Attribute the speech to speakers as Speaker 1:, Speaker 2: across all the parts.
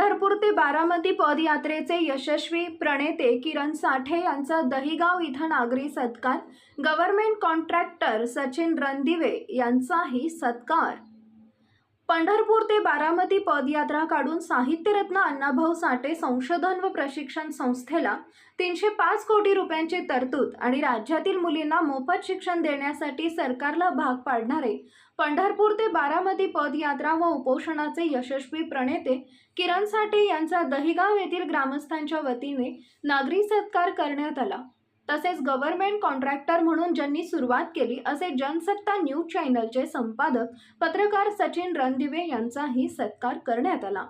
Speaker 1: पंढरपूर ते बारामती पदयात्रेचे यशस्वी प्रणेते किरण साठे यांचा दहिगाव इथं नागरी सत्कार. गव्हर्नमेंट कॉन्ट्रॅक्टर सचिन रणदिवे यांचाही सत्कार. पंढरपूर ते बारामती पदयात्रा काढून साहित्यरत्न अण्णाभाऊ साठे संशोधन व प्रशिक्षण संस्थेला तीनशे पाच कोटी रुपयांची तरतूद आणि राज्यातील मुलींना मोफत शिक्षण देण्यासाठी सरकारला भाग पाडणारे पंढरपूर ते बारामती पदयात्रा व उपोषणाचे यशस्वी प्रणेते किरण साठे यांचा दहिगाव येथील ग्रामस्थांच्या वतीने नागरी सत्कार करण्यात आला. तसेच गव्हर्नमेंट कॉन्ट्रॅक्टर म्हणून ज्यांनी सुरुवात केली असे जनसत्ता न्यूज चॅनलचे संपादक पत्रकार सचिन रणदिवे यांचाही सत्कार करण्यात आला.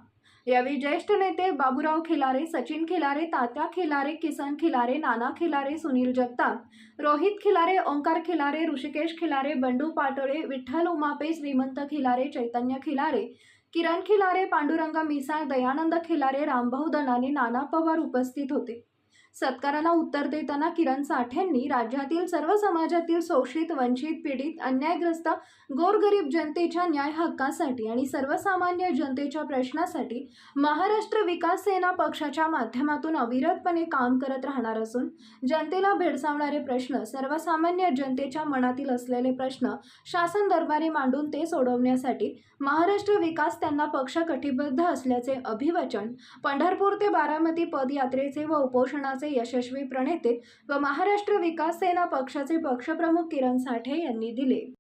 Speaker 1: यावेळी ज्येष्ठ नेते बाबूराव खिलारे सचिन खिलारे तात्या खिलारे किसन खिलारे नाना खिलारे सुनील जगताप रोहित खिलारे ओंकार खिलारे ऋषिकेश खिलारे बंडू पाटोळे विठ्ठल उमापे श्रीमंत खिलारे चैतन्य खिलारे किरण खिलारे पांडुरंगा मिसाळ दयानंद खिलारे रामभाऊ दनाने नाना पवार उपस्थित होते. सत्काराला उत्तर देताना किरण साठेंनी राज्यातील सर्व समाजातील शोषित वंचित पीडित अन्यायग्रस्त गोरगरीब जनतेच्या न्याय हक्कासाठी आणि सर्वसामान्य जनतेच्या प्रश्नासाठी महाराष्ट्र विकास सेना पक्षाच्या माध्यमातून अविरतपणे काम करत राहणार असून जनतेला भेडसावणारे प्रश्न सर्वसामान्य जनतेच्या मनातील असलेले प्रश्न शासन दरबारी मांडून ते सोडवण्यासाठी महाराष्ट्र विकास त्यांना पक्ष कटिबद्ध असल्याचे अभिवचन पंढरपूर ते बारामती पदयात्रेचे व उपोषणाचे यशस्वी प्रणेते व महाराष्ट्र विकास सेना पक्षाचे पक्षप्रमुख किरण साठे यांनी दिले.